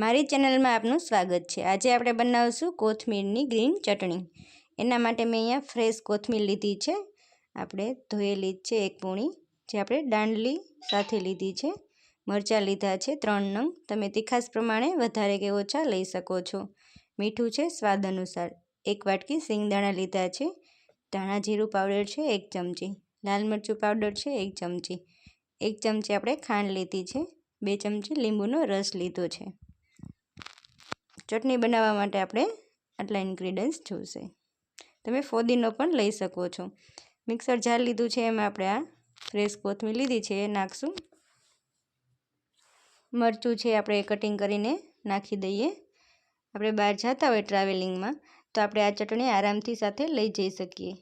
મારી ચેનલમાં આપનું સ્વાગત છે. આજે આપણે બનાવીશું કોથમીરની ગ્રીન ચટણી. એના માટે મેં અહીંયા ફ્રેશ કોથમીર લીધી છે. આપણે ધોયેલી છે એક પૂણી, જે આપણે દાંડલી સાથે લીધી છે. મરચાં લીધા છે ત્રણ નંગ. તમે તીખાસ પ્રમાણે વધારે કે ઓછા લઈ શકો છો. મીઠું છે સ્વાદ અનુસાર. એક વાટકી સિંગદાણા લીધા છે. ધાણા જીરું પાવડર છે એક ચમચી. લાલ મરચું પાવડર છે એક ચમચી. એક ચમચી આપણે ખાંડ લીધી છે. બે ચમચી લીંબુનો રસ લીધો છે. ચટણી બનાવવા માટે આપણે આટલા ઇન્ગ્રીડિયન્ટ્સ જોઈશે તમે ફોદીનો પણ લઈ શકો છો. મિક્સર જાર લીધું છે, એમાં આપણે આ ફ્રેશ કોથમીર લીધી છે, એ નાખશું. મરચું છે, આપણે કટિંગ કરીને નાખી દઈએ. આપણે બહાર જતા હોય ટ્રાવેલિંગમાં તો આપણે આ ચટણી આરામથી સાથે લઈ જઈ શકીએ.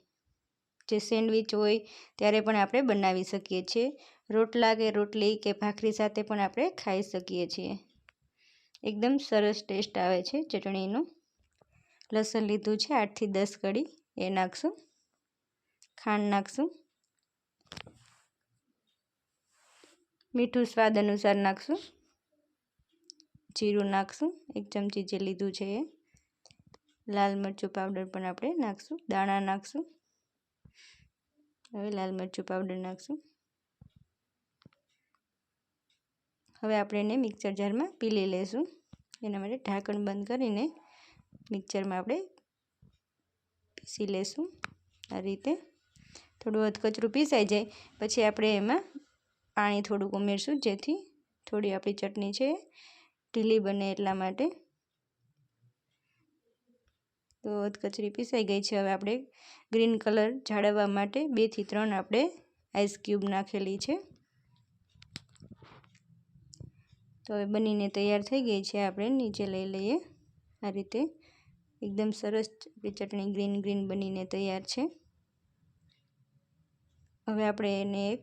જે સેન્ડવિચ હોય, ત્યારે પણ આપણે બનાવી શકીએ છીએ. રોટલા કે રોટલી કે ભાખરી સાથે પણ આપણે ખાઈ શકીએ છીએ. એકદમ સરસ ટેસ્ટ આવે છે ચટણીનો. લસણ લીધું છે આઠથી દસ કડી એ નાખશું, ખાંડ નાખશું. મીઠું સ્વાદ અનુસાર નાખશું. જીરું નાખશું, એક ચમચી જે લીધું છે એ. લાલ મરચું પાવડર પણ આપણે નાખશું, દાણા નાખશું. હવે લાલ મરચું પાવડર નાખશું. હવે આપણે એને મિક્સર જારમાં પીલી લઈશું એના માટે ઢાંકણ બંધ કરીને મિક્સરમાં આપણે પીસી લઈશું આ રીતે થોડું અધકચરું પીસાઈ જાય. પછી આપણે એમાં પાણી થોડુંક ઉમેરશું, જેથી થોડી આપણી ચટણી છે ઢીલી બને એટલા માટે. તો અધકચરી પીસાઈ ગઈ છે. હવે આપણે ગ્રીન કલર જાળવવા માટે બેથી ત્રણ આપણે આઈસ ક્યુબ નાખેલી છે. તો હવે બનીને તૈયાર થઈ ગઈ છે આપણે, નીચે લઈ લઈએ. આ રીતે એકદમ સરસ ચટણી ગ્રીન ગ્રીન બનીને તૈયાર છે. હવે આપણે એને એક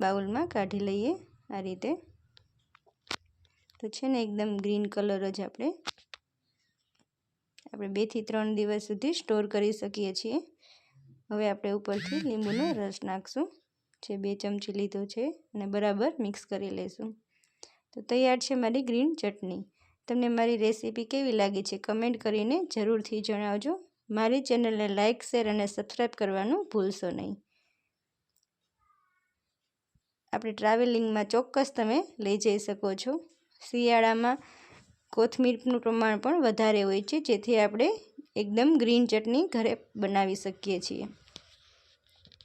બાઉલમાં કાઢી લઈએ આ રીતે. તો છે ને એકદમ ગ્રીન કલર જ આપણે આપણે બેથી ત્રણ દિવસ સુધી સ્ટોર કરી શકીએ છીએ. હવે આપણે ઉપરથી લીંબુનો રસ નાખશું, જે બે ચમચી લીધો છે, અને બરાબર મિક્સ કરી લઈશું તો તૈયાર છે મારી ગ્રીન ચટણી. તમને મારી રેસીપી કેવી લાગી છે કમેન્ટ કરીને જરૂરથી જણાવજો. મારી ચેનલને લાઇક શેર અને સબસ્ક્રાઈબ કરવાનું ભૂલશો નહીં. આપણે ટ્રાવેલિંગમાં ચોક્કસ તમે લઈ જઈ શકો છો. શિયાળામાં કોથમીરનું પ્રમાણ પણ વધારે હોય છે, જેથી આપણે એકદમ ગ્રીન ચટણી ઘરે બનાવી શકીએ છીએ.